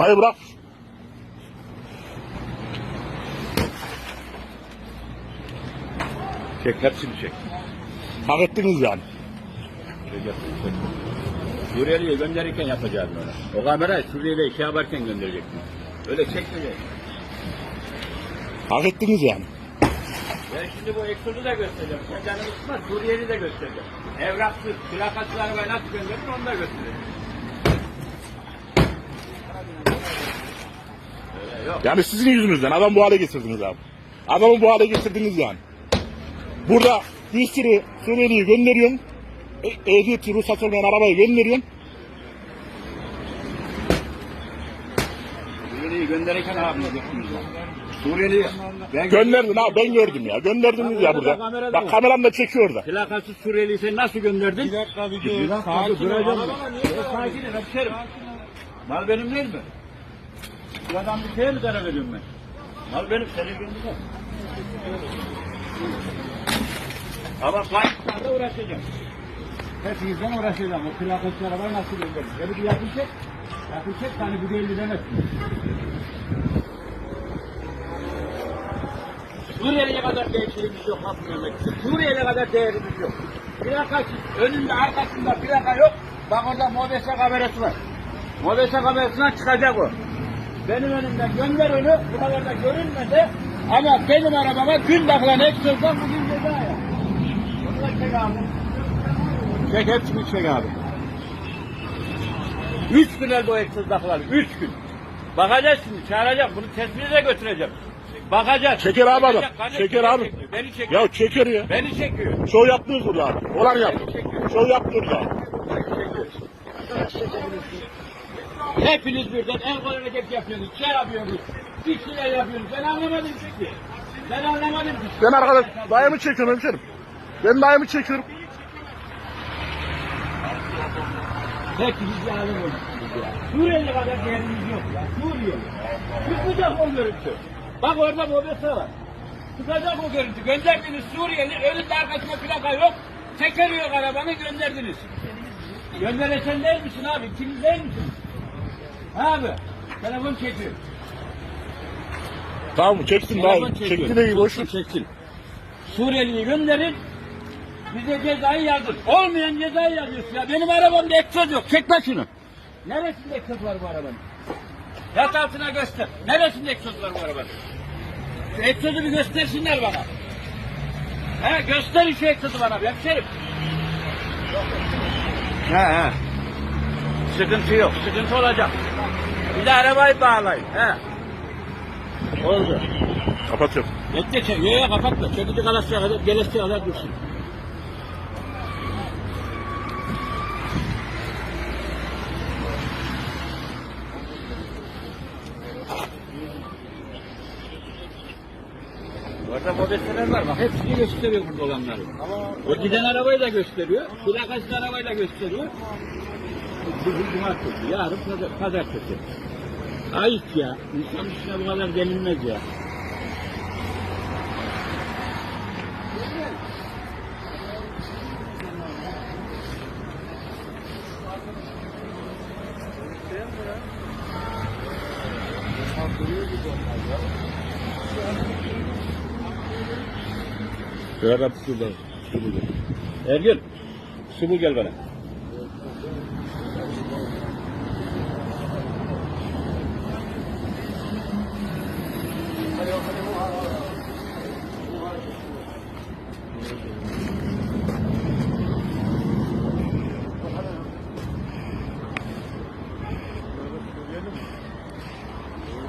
Dayı bırak. Çek hepsini çek. Hak ettiniz yani. Suriyeli'ye gönderirken yapacağız böyle. O kamerayı Suriyeli'ye şey yaparken göndereceksin. Öyle çekmeyecek. Hak ettiniz yani. Ben şimdi bu eksodu da göstereceğim. Sen canını sıkma Suriyeli de göstereceğim. Evraksız, plakasız arabayı nasıl gönderir onu da göstereceğim. Yok. Yani sizin yüzünüzden adam bu hale getirdiniz abi. Adamı bu hale getirdiniz yani. Burada bir sürü Suriyeli'yi gönderiyorsun. E, ehliyeti, ruhsat olmayan arabayı gönderiyorsun. Suriyeli'yi gönderirken lan? Suriyeli'yi ben Gönderdin abi ben gördüm ya. Gönderdiniz ya burada. Kamerada Bak kameram da çekiyor orada. Plakasız Suriyeli'yi sen nasıl gönderdin? Bir dakika bir dakika Sakin ol. Sakinim hemşerim. Mal benim değil mi? Sıradan bir şeye mi zarar ediyorum ben? Mal benim, senin gününde. Ama kayıtlarda uğraşacağım. Hepinizden uğraşacağım. O plakasız arabayı nasıl gönderin? Beni bir yakın çek. Yakın çek, hani bu değil demesin. Suriye'ye kadar değişimimiz yok bu memlekette. Suriye'ye kadar değerimiz yok. Plakasız, önünde arkasında plaka yok. Bak orada Mobese kamerası var. Mobese kamerasından çıkacak o. Benim önümden gönder onu, buralarda görünmedi. Ama benim arabama gün takılan egzozdan bugün ceza ya. Çek abi. Çek hepsini çek abi. Üç gün elde o egzoz takılan, üç gün. Bakacağız şimdi, çağıracağım, bunu tespite de götüreceğim. Bakacağız. Çeker abi adam. Bakacak, Çeker beni abi. çekiyor, Beni çekiyor. Ya çekiyor ya. Beni çekiyor. Şov yaptınız burada abi. Olan yaptı. Şov yaptınız abi. Hepiniz birden el kol hareket yapıyorsunuz, şey yapıyorsunuz, bir şeyler yapıyorsunuz. Ben anlamadım ki. Ben anlamadım ki. Ben arkadaş dayımı çekiyorum hemşerim. Ben dayımı çekiyorum. Hepiniz bir alem olmuşsunuz ya. Suriye'ye kadar değerimiz yok ya. Suriye. Çıkacak o görüntü. Bak orada mobese var. Çıkacak o görüntü. Gönderdiniz Suriyeli, önünde arkasında plaka yok. Teker yok arabanı gönderdiniz. Gönderesen değil misin abi? İkiniz değil misiniz? Ha abi. Telefon çekiyor. Tamam çeksin dayı. Telefon çekiyor. Çekti de iyi boş ver. Suriyeli'yi gönderin. Bize cezayı yazın. Olmayan cezayı yazıyorsun ya. Benim arabamda egzoz yok. Çek lan şunu. Neresinde egzoz var bu arabanın? Yat altına göster. Neresinde egzoz var bu arabanın? Şu egzozu bir göstersinler bana. He gösterin şu egzozu bana bir hemşerim. He he. Sıkıntı yok. Sıkıntı olacak. Bir de arabayı bağlayın. He. Oldu. Kapatıyorum. Bekle çek. Yok yok kapatma. Çekici kalasya kadar gelesye kadar dursun. Orada modeseler var bak hepsini gösteriyor burada olanları. O giden arabayı da gösteriyor, plakasız arabayı da gösteriyor. Bugün cumartesi, yarın pazar- pazartesi. Ayıp ya, insan üstüne bu kadar gelinmez ya. Şurada su bul. Su bul. Ergün, su gel bana.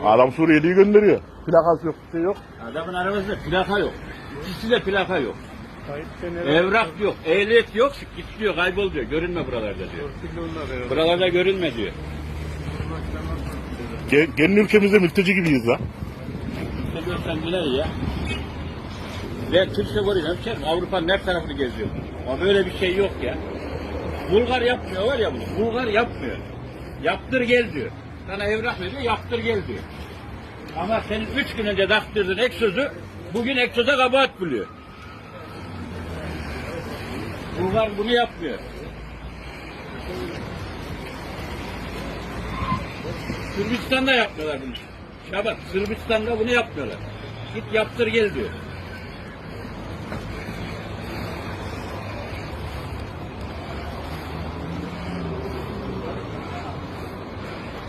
Adam Suriyeli'yi gönderiyor. Plakası yok, bir şey yok. Adamın arabasında plaka yok. İkisi de plaka yok. Seneri. Evrak yok, ehliyet yok, git diyor, kaybol diyor. Görünme buralarda diyor. Buralarda görünme diyor. Ge- Gelin ülkemizde mülteci gibiyiz lan. Ne diyorsan neler ya? Ben Türkçe varıyorum hemşerim. Avrupa'nın her tarafını geziyorum. Ama böyle bir şey yok ya. Bulgar yapmıyor var ya bunu. Bulgar yapmıyor. Yaptır gel diyor. Sana evrak veriyor, yaptır gel diyor. Ama senin üç gün önce taktırdığın egzozu bugün egzoza kabahat buluyor. Bulgar bunu yapmıyor. Sırbistan'da yapmıyorlar bunu. Şabat, Sırbistan'da bunu yapmıyorlar. Git yaptır gel diyor.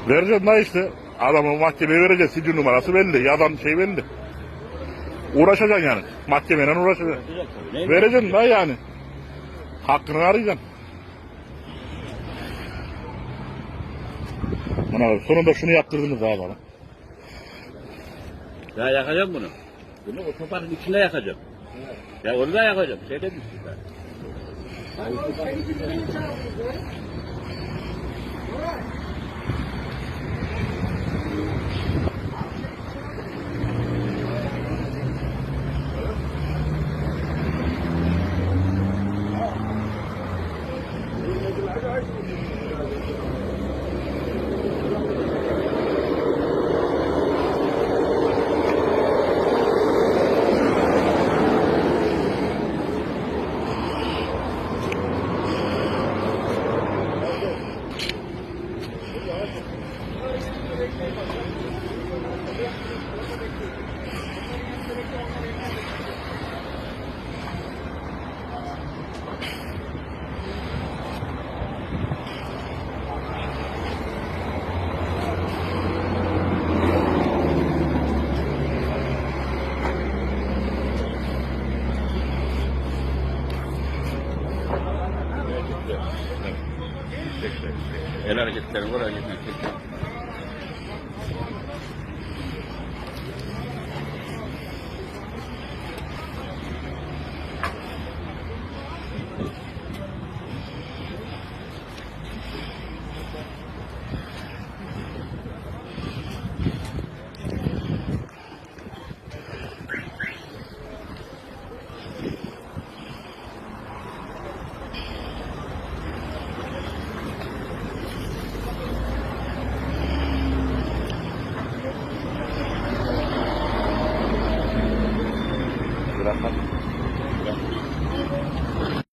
Vereceksin da işte. Adamı mahkemeye vereceksin. Sicil numarası belli. Yadan şey belli. Uğraşacaksın yani. Mahkemeyle uğraşacaksın. Vereceksin da yani. Hakkını arayacaksın. Buna bak, sonunda şunu yaptırdınız abi bana. Ya yakacağım bunu. Bunu otoparkın içinde yakacağım. Ya onu da yakacağım. Şeyde düştü Thank you. El hareketleri var hareketleri.